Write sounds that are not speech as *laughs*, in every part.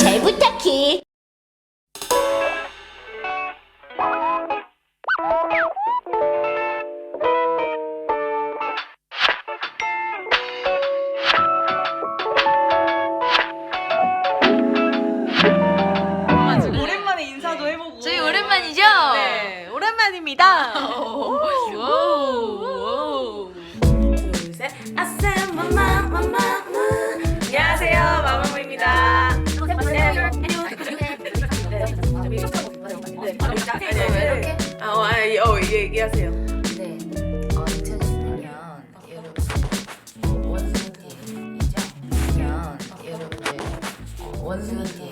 잘 부탁해 아주 오랜만에 인사도 해보고. 저희 오랜만이죠? 네, 오랜만입니다. *laughs* 둘, 셋. 아싸, 아, 어, 아, 예, 어, 얘기- 얘기하세요. 네. 어, 2016년 여러분 원숭이이죠? 2016년 여러분들 원숭이이죠?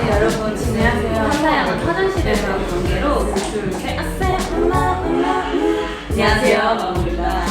네, 여러분 안녕하세요. 한나양 화장실에서 관계로 둘셋 아싸 엄마 엄마. 안녕하세요 마무리가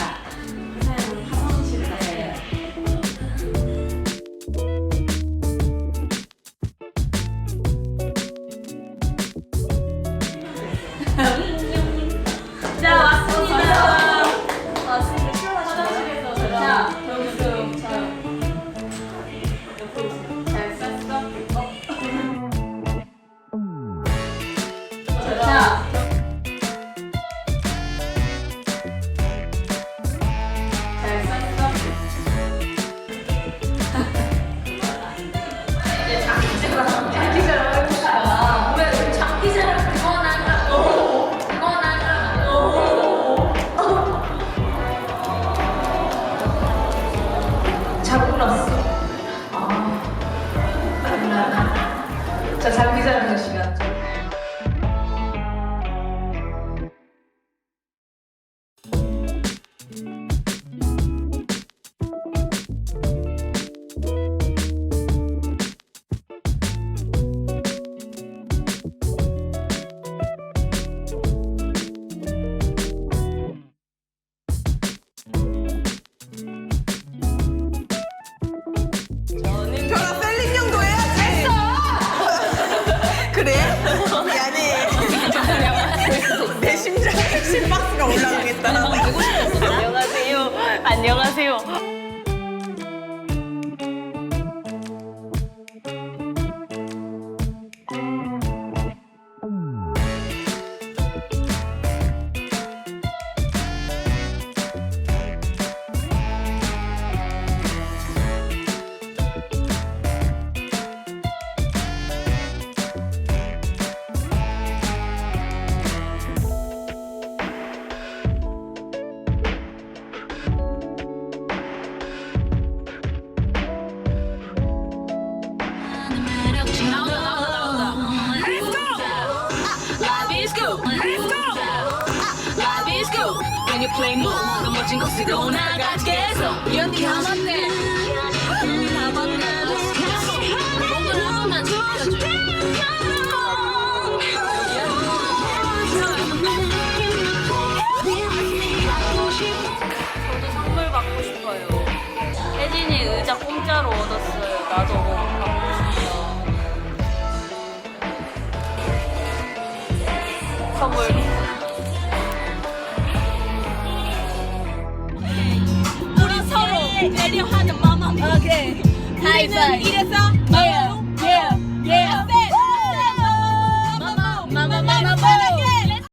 잘 몰랐 그래? 미안해. *laughs* 내 심장 심박수가 올라가겠다. 안녕하세요. 안녕하세요. When you play more, 더 멋진 곳으로 나가겠어. 연기 하나네. 선물. 우리 서로 배려하는 마음. 오케이. 하이파이. 이래